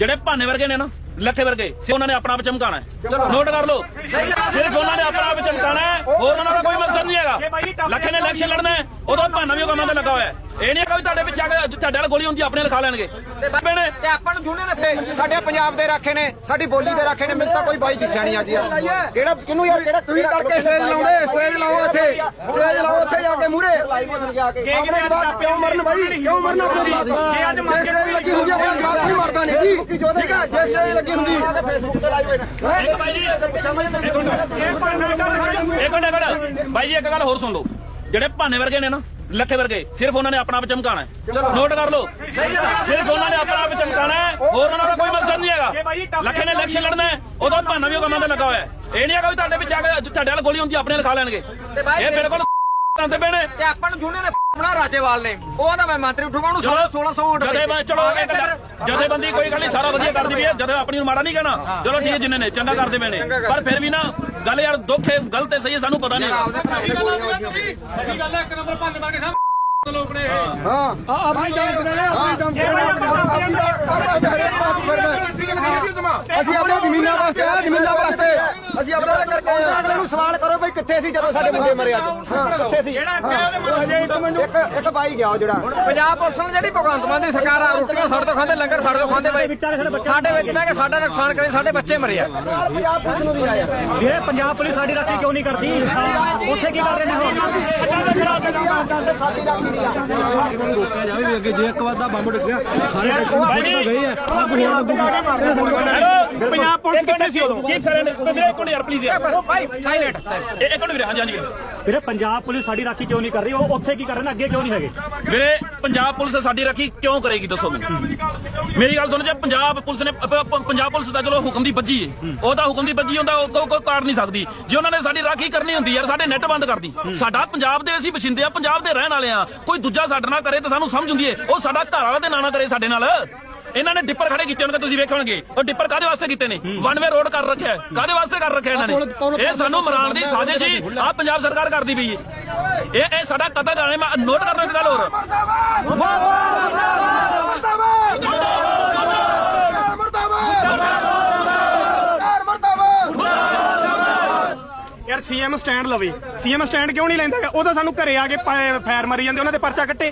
ਜਿਹੜੇ ਭਾਨੇ ਵਰਗੇ ਨੇ ਨਾ ਲੱਖੇ ਵਰਗੇ ਸੇ ਉਹਨਾਂ ਨੇ ਆਪਣਾ ਆਪ ਚਮਕਾਣਾ ਹੈ। ਨੋਟ ਕਰ ਲਓ। ਸਿਰਫ ਉਹਨਾਂ ਨੇ ਆਪਣਾ ਆਪ ਚਮਕਾਣਾ ਹੈ ਹੋਰ ਉਹਨਾਂ ਦਾ ਕੋਈ ਮਕਸਦ ਨਹੀਂ ਹੈਗਾ। ਲੱਖੇ ਨੇ ਇਲੈਕਸ਼ਨ ਲੜਨਾ ਹੈ ਉਦੋਂ ਭਾਨਾ ਵੀ ਉਹ ਕੰਮਾਂ ਤੇ ਲੱਗਾ ਹੋਇਆ ਹੈ। ਇਹ ਨਹੀਂ ਹੈਗਾ ਵੀ ਤੁਹਾਡੇ ਪਿੱਛੇ ਆ ਕੇ ਤੁਹਾਡੇ ਨਾਲ ਗੋਲੀ ਹੁੰਦੀ ਆਪਣੇ ਲਿਖਾ ਲੈਣਗੇ। ਭੈਣੇ ਤੇ ਆਪਾਂ ਨੂੰ ਜੁਨੇ ਨੇ ਸਾਡੇ ਪੰਜਾਬ ਦੇ ਰਾਖੇ ਨੇ ਸਾਡੀ ਬੋਲੀ ਦੇ ਰਾਖੇ ਨੇ ਮੈਨੂੰ ਤਾਂ ਕੋਈ ਬਾਈ ਦਿਸਿਆ ਨਹੀਂ ਅੱਜ ਯਾਰ। ਕਿਹੜਾ ਕਿਹਨੂੰ ਯਾਰ ਕਿਹੜਾ ਤੁਸੀਂ ਕਰਕੇ ਸਟੇਜ ਲਾਉਂਦੇ ਸਟੇਜ ਲਾਓ ਇੱਥੇ। ਸਟੇਜ ਲਾਓ ਉੱਥੇ ਜਾ ਕੇ ਮੂਰੇ ਆਪਣੇ ਜਵਾਕ ਕਿਉਂ ਮਰਨ ਬਾਈ? ਕਿਉਂ ਮਰਨ ਆਪਣੇ ਜਵਾਕ ਜੇ ਅੱਜ ਸਟੇਜ ਲੱਗੀ ਹੁੰਦੀ ਜਵਾਕ ਕੋਈ ਮਰਦਾ ਨਹੀਂ ਜੀ ਠੀਕ ਹੈ ਜੇ ਸਟੇਜ ਲੱਗੀ ਹੁੰਦੀ। ਫੇਸਬੁੱਕ ਤੇ ਲਾਈਵ ਹੋਏ ਬਾਈ ਜੀ ਇੱਕ ਮਿੰਟ ਇੱਕ ਮਿੰਟ ਬਾਈ ਜੀ ਇੱਕ ਗੱਲ ਹੋਰ ਸੁਣ ਲਓ। ਜਿਹੜੇ ਭਾਨੇ ਵਰਗੇ ਨੇ ਨਾ ਲੱਖੇ ਵਰਗੇ ਸਿਰਫ ਉਹਨਾਂ ਨੇ ਆਪਣਾ ਆਪ ਚਮਕਾਣਾ ਹੈ। ਨੋਟ ਕਰ ਲਓ। ਸਿਰਫ ਉਹਨਾਂ ਨੇ ਆਪਣਾ ਆਪ ਚਮਕਾਣਾ ਹੈ। ਹੋਰ ਉਹਨਾਂ ਦਾ ਕੋਈ ਮਕਸਦ ਨਹੀਂ ਹੈਗਾ। ਲੱਖੇ ਨੇ ਇਲੈਕਸ਼ਨ ਲੜਨਾ ਹੈ ਉਦੋਂ ਭਾਨਾ ਵੀ ਉਹ ਕੰਮਾਂ ਤੇ ਲੱਗਾ ਹੋਇਆ ਹੈ। ਇਹ ਨਹੀਂ ਹੈਗਾ ਵੀ ਤੁਹਾਡੇ ਪਿੱਛੇ ਆ ਕੇ ਤੁਹਾਡੇ ਨਾਲ ਗੋਲੀ ਹੁੰਦੀ ਆਪਣੇ ਲਿਖਾ ਲੈਣਗੇ। ਇਹ ਬਿਲਕੁਲ ਤੇ ਭੈਣੇ ਤੇ ਆਪਾਂ ਨੂੰ ਜੁਨੇ ਨੇ ਬਣਾ ਰਾਜੇਵਾਲ ਨੇ ਉਹ ਦਾ ਮੈਂ ਮੰਤਰੀ ਉਠੂਗਾ ਉਹਨੂੰ 1600 ਵੋਟ ਜਦੇ ਮੈਂ ਚਲੋ ਇਹ ਗੱਲ ਜਦੇ ਬੰਦੀ ਕੋਈ ਗੱਲ ਨਹੀਂ ਸਾਰਾ ਵਧੀਆ ਕਰਦੀ ਵੀ ਹੈ ਜਦੇ ਆਪਣੀ ਨੂੰ ਮਾੜਾ ਨਹੀਂ ਕਹਿਣਾ ਚਲੋ ਠੀਕ ਹੈ ਜਿੰਨੇ ਨੇ ਚੰਗਾ ਕਰਦੇ ਪਏ ਨੇ ਪਰ ਫਿਰ ਵੀ ਨਾ ਗੱਲ ਯਾਰ ਦੁੱਖ ਹੈ ਗਲਤ ਹੈ ਸਹੀ ਹੈ ਸਾਨੂੰ ਪਤਾ ਨਹੀਂ ਹੈਗਾ ਅਸੀਂ ਆਪਣੇ ਜ਼ਮੀਨਾਂ ਵਾਸਤੇ ਆ ਜ਼ਮੀਨਾਂ ਵਾਸਤੇ ਅਸੀਂ ਆਪਣਾ ਕਰਕੇ ਆਏ ਹਾਂ। ਨੂੰ ਸਵਾਲ ਕਰੋ ਬਈ ਕਿੱਥੇ ਸੀ ਜਦੋਂ ਸਾਡੇ ਮੁੰਡੇ ਮਰੇ ਅੱਜ? ਕਿੱਥੇ ਸੀ? ਇੱਕ ਇੱਕ ਬਾਈ ਗਿਆ ਉਹ ਜਿਹੜਾ। ਪੰਜਾਬ ਪੁਲਿਸ ਨੇ ਜਿਹੜੀ ਭਗਵੰਤ ਮਾਨ ਦੀ ਸਰਕਾਰ ਆ ਰੋਟੀਆਂ ਸਾਡੇ ਤੋਂ ਖਾਂਦੇ ਲੰਗਰ ਸਾਡੇ ਤੋਂ ਖਾਂਦੇ ਬਾਈ। ਸਾਡੇ ਵਿੱਚ ਬਹਿ ਕੇ ਸਾਡਾ ਨੁਕਸਾਨ ਕਰੇ ਸਾਡੇ ਬੱਚੇ ਮਰੇ ਆ। ਪੰਜਾਬ ਪੁਲਿਸ ਨੂੰ ਵੀ ਆਇਆ ਇਹ ਪੰਜਾਬ ਪੁਲਿਸ ਸਾਡੀ ਰਾਖੀ ਕਿਉਂ ਨਹੀਂ ਕਰਦੀ? ਉੱਥੇ ਕੀ ਕਰ ਰਹੇ ਨੇ ਉਹ ਸਾਡੀ ਰਾਖੀ ਦੀ ਆ। ਰੋਕਿਆ ਜਾਵੇ ਵੀ ਅੱਗੇ ਜੇ ਇੱਕ ਵਾਰ ਦਾ ਬੰਬ ਡਿੱਗਿਆ ਸਾਰੇ ਤਾਂ ਗਏ ਆ। ਆਪ ਹੈਲੋ। ਪੰਜਾਬ ਪੁਲਿਸ ਕਿੱਥੇ ਸੀ ਉਦੋਂ? ਕੀ ਸਾਰੇ ਨੇ ਵੀਰੇ ਮਿੰਟ ਯਾਰ ਪਲੀਜ਼ ਯਾਰ। ਬਾਈ ਸਾਇਲੈਂਟ ਇਹ ਇੱਕ ਮਿੰਟ ਵੀਰੇ ਹਾਂਜੀ ਹਾਂਜੀ ਵੀਰੇ। ਪੰਜਾਬ ਪੁਲਿਸ ਸਾਡੀ ਰਾਖੀ ਕਿਉਂ ਨਹੀਂ ਕਰ ਰਹੀ? ਉਹ ਉੱਥੇ ਕੀ ਕਰ ਰਹੇ ਨੇ? ਅੱਗੇ ਕਿਉਂ ਨਹੀਂ ਹੈਗੇ? ਵੀਰੇ ਪੰਜਾਬ ਪੁਲਿਸ ਸਾਡੀ ਰਾਖੀ ਕਿਉਂ ਕਰੇਗੀ ਦੱਸੋ ਮੈਨੂੰ? ਮੇਰੀ ਗੱਲ ਸੁਣੋ ਜੇ ਪੰਜਾਬ ਪੁਲਿਸ ਨੇ ਪੰਜਾਬ ਪੁਲਿਸ ਦਾ ਚਲੋ ਹੁਕਮ ਦੀ ਬੱਜੀ ਹੈ ਉਹਦਾ ਹੁਕਮ ਦੀ ਬੱਜੀ ਹੁੰਦਾ ਉਹ ਕੋਈ ਕਾਰ ਨਹੀਂ ਸਕਦੀ। ਜੇ ਉਹਨਾਂ ਨੇ ਸਾਡੀ ਰਾਖੀ ਕਰਨੀ ਹੁੰਦੀ ਯਾਰ ਸਾਡੇ ਨੈਟ ਬੰਦ ਕਰਦੀ। ਸਾਡਾ ਪੰਜਾਬ ਦੇ ਅਸੀਂ ਵਸਿੰਦੇ ਆ ਪੰਜਾਬ ਦੇ ਰਹਿਣ ਵਾਲੇ ਆ। ਕੋਈ ਦੂਜਾ ਸਾਡੇ ਨਾਲ ਕਰੇ ਤਾਂ ਸਾਨੂੰ ਸਮਝ ਹੁੰਦੀ ਹੈ ਉਹ ਸਾਡਾ ਘਰ ਵਾਲਾ ਤੇ ਨਾ ਨਾ ਕਰੇ ਸਾਡੇ ਨਾਲ। ਇਹਨਾਂ ਨੇ ਡਿੱਪਰ ਖੜੇ ਕੀਤੇ ਹੋਣਗੇ ਤੁਸੀਂ ਵੇਖੋਗੇ ਉਹ ਡਿੱਪਰ ਕਾਦੇ ਵਾਸਤੇ ਕੀਤੇ ਨੇ? ਵਨ ਵੇ ਰੋਡ ਕਰ ਰੱਖਿਆ ਕਾਦੇ ਵਾਸਤੇ ਕਰ ਰੱਖਿਆ ਇਹਨਾਂ ਨੇ? ਇਹ ਸਾਨੂੰ ਮਰਾਉਣ ਦੀ ਸਾਜ਼ਿਸ਼ ਹੀ ਆ ਪੰਜਾਬ ਸਰਕਾਰ ਕਰਦੀ ਪਈ ਹੈ। ਇਹ ਇਹ ਸਾਡਾ ਕਤਲ ਕਰਨੇ ਮੈਂ ਨੋਟ ਕਰਨਾ ਇੱਕ ਗੱਲ ਹੋਰ। ਯਾਰ ਸੀਐਮ ਸਟੈਂਡ ਲਵੇ ਸੀਐਮ ਸਟੈਂਡ ਕਿਉਂ ਨਹੀਂ ਲੈਂਦਾ ਉਹ ਤਾਂ ਸਾਨੂੰ ਘਰੇ ਆ ਕੇ ਪ- ਫੈਰ ਮਾਰੀ ਜਾਂਦੇ ਉਹਨਾਂ ਦੇ ਪਰਚਾ ਕੱਟੇ।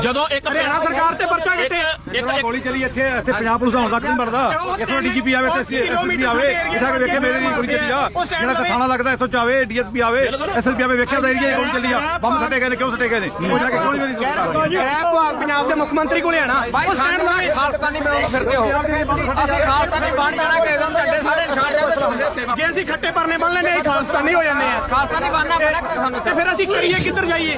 ਜਦੋਂ ਇੱਕ ਹਰਿਆਣਾ ਸਰਕਾਰ ਤੇ ਪਰਚਾ ਕੱਟੇ। ਇੱਕ ਗੋਲੀ ਚੱਲੀ ਇੱਥੇ ਇੱਥੇ ਪੰਜਾਬ ਪੁਲਿਸ ਦਾ ਹੌਂਸਲਾ ਕਿਉਂ ਬਣਦਾ ਡੀਜੀਪੀ ਆਵੇ ਇੱਥੇ ਐਸਪੀ ਆਵੇ ਇੱਥੇ ਕੇ ਵੇਖੇ ਮੇਰੇ ਲਈ ਗੋਲੀ ਚੱਲੀ ਆ। ਜਿਹੜਾ ਥਾਣਾ ਲੱਗਦਾ ਇੱਥੋਂ ਚਾਵੇ ਡੀਐਸਪੀ ਆਵੇ ਐਸਐਸਪੀ ਆਵੇ ਵੇਖਿਆ ਉਹਦਾ ਏਰੀਆ ਗੋਲੀ ਚੱਲੀ ਆ। ਬੰਬ ਸੱਟੇ ਗਏ ਨੇ ਕਿਉਂ ਸੱਟੇ ਗਏ ਨੇ? ਉਹ ਜਾ ਕੇ ਗੋਲੀ ਮੇਰੀ ਗੈਰ ਭਾਗ ਪੰਜਾਬ ਦੇ ਮੁੱਖ ਮੰਤਰੀ ਕੋਲੇ ਆਣਾ ਉਹ ਸਟੈਂਡ ਸਾਨੂੰ ਨਾ ਲਵੇ। ਖਾਲਸਤਾਨੀ ਬਣਾਉਣ ਫਿਰਦੇ ਹੋ। ਅਸੀਂ ਖਾਲਸਤਾਨੀ ਬਣ ਜਾਣਾ ਕਿਸੇ ਦਿਨ ਝੰਡੇ ਸਾਡੇ ਨਿਸ਼ਾਨ ਜੇ ਅਸੀਂ ਖੱਟੇ ਪਰਨੇ ਬੰਨ ਲੈਨੇ ਇਹ ਖਾਲਸਾ ਨਹੀਂ ਹੋਇਆ ਜਾਂਦੇ ਆ। ਖਾਲਸਤਾਨੀ ਬਣਨਾ ਪੈਣਾ ਸਾਨੂੰ ਤੇ ਫਿਰ ਅਸੀਂ ਕਰੀਏ ਕਿੱਧਰ ਜਾਈਏ?